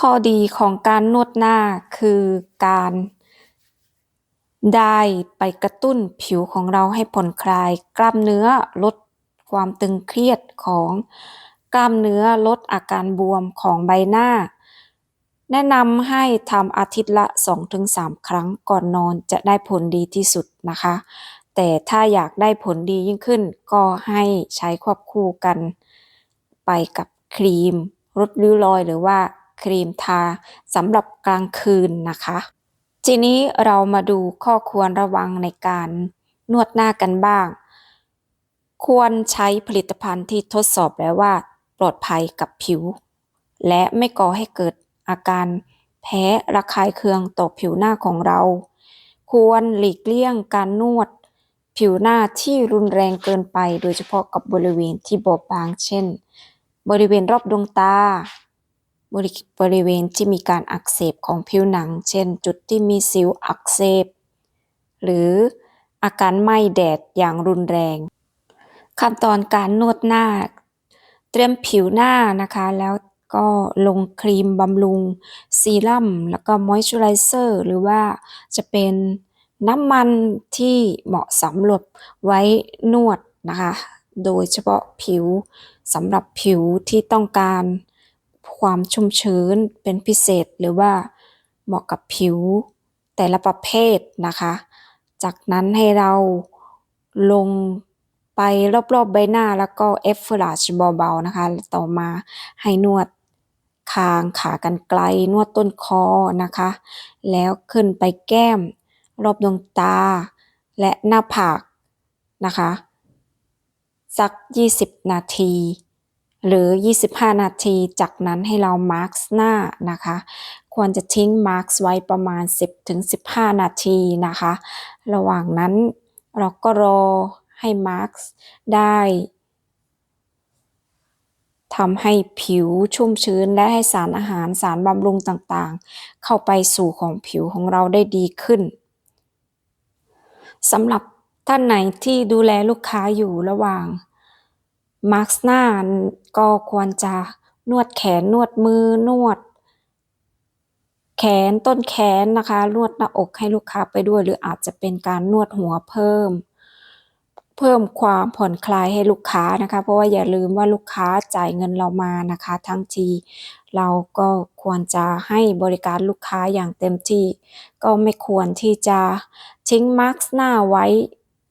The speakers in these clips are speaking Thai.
ข้อดีของการนวดหน้าคือการได้ไปกระตุ้นผิวของเราให้ผ่อนคลาย กล้ามเนื้อลดความตึงเครียดของกล้ามเนื้อลดอาการบวมของใบหน้า แนะนำให้ทำอาทิตย์ละ 2-3 ครั้งก่อนนอนจะได้ผลดีที่สุดนะคะ แต่ถ้าอยากได้ผลดียิ่งขึ้นก็ให้ใช้ควบคู่กันไปกับครีมลดริ้วรอยหรือว่า ครีมทาสำหรับกลางคืนนะคะ ทีนี้เรามาดูข้อควรระวังในการนวดหน้ากันบ้าง ควรใช้ผลิตภัณฑ์ที่ทดสอบแล้วว่า ปลอดภัยกับผิว และไม่ก่อให้เกิดอาการแพ้ระคายเคืองต่อผิวหน้าของเรา ควรหลีกเลี่ยงการนวดผิวหน้าที่รุนแรงเกินไป โดยเฉพาะกับบริเวณที่บอบบาง เช่น บริเวณรอบดวงตา บริบริเวณที่มีการอักเสบของผิวหนัง เช่น จุดที่มีสิวอักเสบ หรืออาการไหม้แดดอย่างรุนแรง ขั้นตอนการนวดหน้า เตรียมผิวหน้านะคะ แล้วก็ลงครีมบำรุง ซีรั่ม แล้วก็มอยส์เจอไรเซอร์ หรือว่าจะเป็นน้ำมันที่เหมาะสำหรับไว้นวดนะคะ โดยเฉพาะผิวสำหรับผิวที่ต้องการ ความชุ่มชื้นเป็นพิเศษหรือว่าเหมาะกับผิวแต่ละประเภทนะคะ จากนั้นให้เราลงไปรอบๆใบหน้าแล้วก็เอฟเฟอราชเบาๆนะคะ ต่อมาให้นวดคางขากรรไกรนวดต้นคอนะคะ แล้วขึ้นไปแก้ม รอบดวงตา และหน้าผากนะคะ สัก 20 นาที หรือ 25 นาที จากนั้นให้เรามาร์กหน้านะคะ ควรจะทิ้งมาร์กไว้ประมาณ 10-15 นาทีนะคะ ระหว่างนั้นเราก็รอให้มาร์กได้ทำให้ผิวชุ่มชื้นและให้สารอาหารสารบำรุงต่างๆ เข้าไปสู่ของผิวของเราได้ดีขึ้นสำหรับท่านไหนที่ดูแลลูกค้าอยู่ระหว่าง มาร์กหน้าก็ควรจะนวดแขนนวดมือนวด แขนต้นแขนนะคะ นวดหน้าอกให้ลูกค้าไปด้วย หรืออาจจะเป็นการนวดหัวเพิ่ม เพิ่มความผ่อนคลายให้ลูกค้านะคะ เพราะว่าอย่าลืมว่าลูกค้าจ่ายเงินเรามานะคะ ทั้งทีเราก็ควรจะให้บริการลูกค้าอย่างเต็มที่ ก็ไม่ควรที่จะทิ้งมาร์กหน้าไว้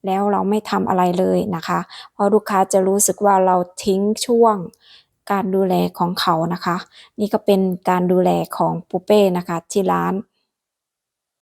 แล้วเราไม่ทำอะไรเลยนะคะ เพราะลูกค้าจะรู้สึกว่าเราทิ้งช่วงการดูแลของเขานะคะ นี่ก็เป็นการดูแลของปูเป้นะคะที่ร้าน